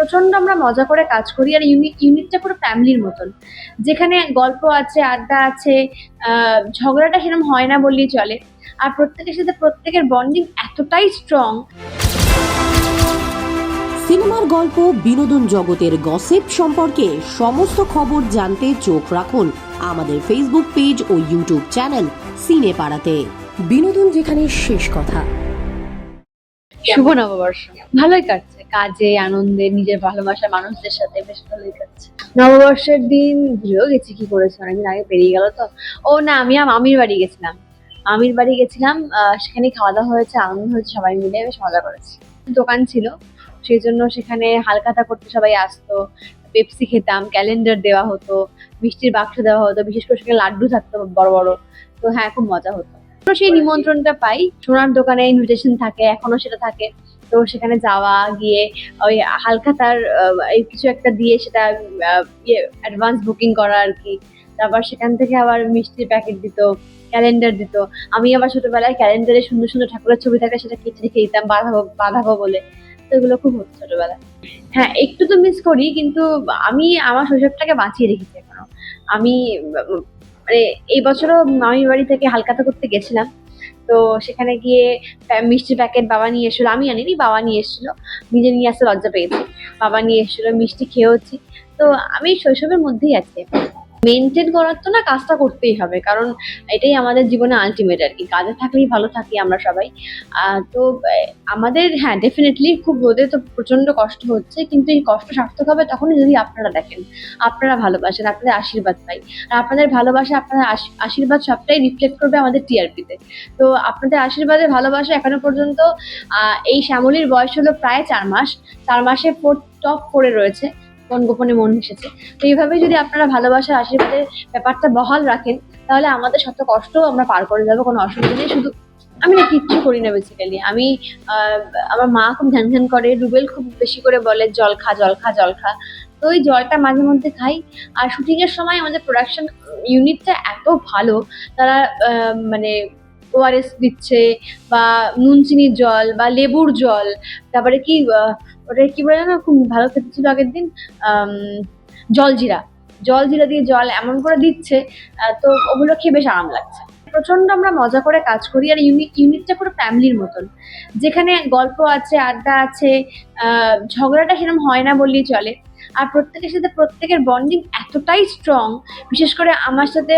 প্রচণ্ড আমরা মজা করে কাজ করি আর ইউনিট ইউনিটটা পুরো ফ্যামিলির মতন। যেখানে গল্প আছে আড্ডা আছে আহ, ঝগড়াটা সেরকম হয় না বললেই চলে। আর প্রত্যেকের সাথে প্রত্যেকের বন্ডিং এতটাই স্ট্রং সিনেমার গল্প বিনোদন জগতের গসিপ সম্পর্কে সমস্ত খবর জানতে চোখ রাখুন আমাদের ফেসবুক পেজ ও ইউটিউব চ্যানেল সিনে পাড়াতে বিনোদন যেখানে শেষ কথা। শুভ নববর্ষ। ভালোই কাটছে। কাজে, আনন্দে, নিজের ভালোবাসা মানুষদের সাথে বেশ ভালোই কাটছে। নববর্ষের দিন ভুলেও গেছি কি করেছি, অনেকদিন আগে পেরিয়ে গেল তো। ও না, আমি আমার বাড়ি গেছিলাম। মামির বাড়ি গেছিলাম সেখানে খাওয়া দাওয়া হয়েছে, আনন্দ হয়েছে, সবাই মিলে বেশ মজা করেছি। দোকান ছিল সেই জন্য সেখানে হালখাতা করতে সবাই আসতো। পেপসি খেতাম, ক্যালেন্ডার দেওয়া হতো, মিষ্টির বাক্স দেওয়া হতো, বিশেষ করে সেখানে লাড্ডু থাকতো বড় বড়। তো হ্যাঁ খুব মজা হতো। সেই নিমন্ত্রণটা পাই। সোনার দোকানে ইনভিটেশন থাকে এখনও সেটা থাকে। তো সেখানে যাওয়া গিয়ে ওই আহ, এই কিছু একটা দিয়ে সেটা ইয়ে অ্যাডভান্স বুকিং করা আর কি। তারপর সেখান থেকে আবার মিষ্টির প্যাকেট দিত ক্যালেন্ডার দিত। আমি আবার ছোটবেলায় ক্যালেন্ডারে সুন্দর সুন্দর ঠাকুরের ছবি থাকলে সেটা কেটে রেখে দিতাম বাঁধাবো বাঁধাবো বলে। তো এগুলো খুব হতো ছোটবেলায়। হ্যাঁ একটু তো মিস করি কিন্তু আমি আমার শৈশবটাকে বাঁচিয়ে রেখেছি এখনও। আমি মানে এই বছরও মামির বাড়ি থেকে হালকাতা করতে গেছিলাম। তো সেখানে গিয়ে মিষ্টির প্যাকেট বাবা নিয়ে এসেছিল। আমি আনিনি, বাবা নিয়ে এসেছিল। নিজে নিয়ে আসতে লজ্জা পেয়েছি। বাবা নিয়ে এসেছিল, মিষ্টি খেয়েওছি। তো আমি শৈশবের মধ্যেই আছি। মেনটেন করার তো না কাজটা করতেই হবে, কারণ এটাই আমাদের জীবনে আলটিমেট আর কি। কাজে থাকলেই ভালো থাকি আমরা সবাই। তো আমাদের হ্যাঁ ডেফিনেটলি খুব রোদে তো প্রচণ্ড কষ্ট হচ্ছে, কিন্তু এই কষ্ট সার্থক হবে তখনই যদি আপনারা দেখেন, আপনারা ভালোবাসেন, আপনাদের আশীর্বাদ পাই। আর আপনাদের ভালোবাসা, আপনাদের আশী- আশীর্বাদ সবটাই রিফ্লেক্ট করবে আমাদের টিআরপিতে তো। আপনাদের আশীর্বাদে ভালোবাসা এখনও পর্যন্ত এই শ্যামলির বয়স হলো প্রায় চার মাস। চার মাসে টপ করে রয়েছে। কোন গোপনে মন মিশেছে। তো এইভাবে যদি আপনারা ভালোবাসার আশীর্বাদের ব্যাপারটা বহাল রাখেন, তাহলে আমাদের শত কষ্ট আমরা পার করে যাব, কোনো অসুবিধা নেই। শুধু আমি না, কিচ্ছু করি না বেসিক্যালি আমি আমার মা খুব ধ্যান ধ্যান করে রুবেল খুব বেশি করে বলে, জল খা জল খা জল খা। তো ওই জলটা মাঝে মধ্যে খাই। আর শুটিংয়ের সময় আমাদের প্রোডাকশন ইউনিটটা এত ভালো, তারা মানে ওআরএস দিচ্ছে বা নুন চিনির জল বা লেবুর জল। তারপরে কি ওটা কি বলে না খুব ভালো খেতে ছিল আগের দিন জলজিরা। জলজিরা দিয়ে জল এমন করে দিচ্ছে তো ওগুলো খেয়ে বেশ আরাম লাগছে। প্রচণ্ড আমরা মজা করে কাজ করি, আর ইউনিট ইউনিটটা পুরো ফ্যামিলির মতন। যেখানে গল্প আছে, আড্ডা আছে ঝগড়াটা সেরকম হয় না বললেই চলে। আর প্রত্যেকের সাথে প্রত্যেকের বন্ডিং এতটাই স্ট্রং বিশেষ করে আমার সাথে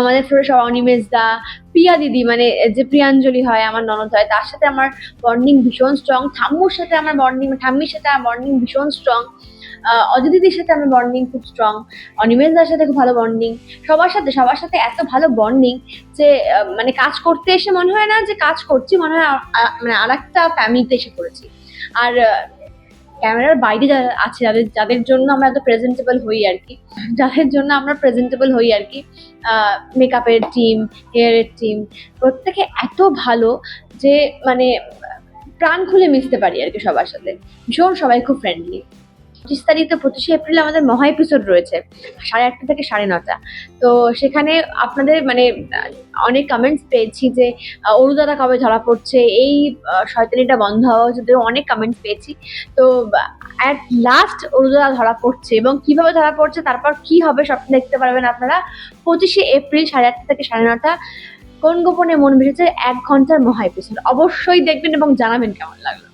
আমাদের ফ্লোরে সব অনিমেষ দা প্রিয়া দিদি মানে যে প্রিয়াঞ্জলি হয়, আমার ননদ হয়, তার সাথে আমার বন্ডিং ভীষণ স্ট্রং ঠাম্মুর সাথে আমার বন্ডিং ঠাম্মির সাথে আমার বন্ডিং ভীষণ স্ট্রং অজয় দিদির সাথে আমার বন্ডিং খুব স্ট্রং অনিমেষ দার সাথে খুব ভালো বন্ডিং সবার সাথে সবার সাথে এত ভালো বন্ডিং যে মানে কাজ করতে এসে মনে হয় না যে, কাজ করছি, মনে হয় মানে আর একটা ফ্যামিলিতে এসে পড়েছি। আর ক্যামেরার বাইরে আছে, যাদের যাদের জন্য আমরা এত প্রেজেন্টেবল হই আর কি, যাদের জন্য আমরা প্রেজেন্টেবল হই আর কি মেকআপের টিম হেয়ারের টিম প্রত্যেকে এত ভালো যে মানে প্রাণ খুলে মিশতে পারি আর কি সবার সাথে। ভীষণ সবাই খুব ফ্রেন্ডলি পঁচিশ তারিখ, পঁচিশে এপ্রিল আমাদের মহা এপিসোড রয়েছে, সাড়ে আটটা থেকে সাড়ে নটা। তো সেখানে আপনাদের মানে অনেক কমেন্টস পেয়েছি যে অরুদাদা কবে ধরা পড়ছে, এই শয়তানিটা বন্ধ হওয়া উচিত অনেক কমেন্টস পেয়েছি। তো অ্যাট লাস্ট অরুদাদা ধরা পড়ছে এবং কীভাবে ধরা পড়ছে, তারপর কি হবে সব দেখতে পারবেন আপনারা। পঁচিশে এপ্রিল সাড়ে আটটা থেকে সাড়ে নটা, কোন গোপনে মন ভেসেছে, এক ঘণ্টার মহা এপিসোড অবশ্যই দেখবেন এবং জানাবেন কেমন লাগল।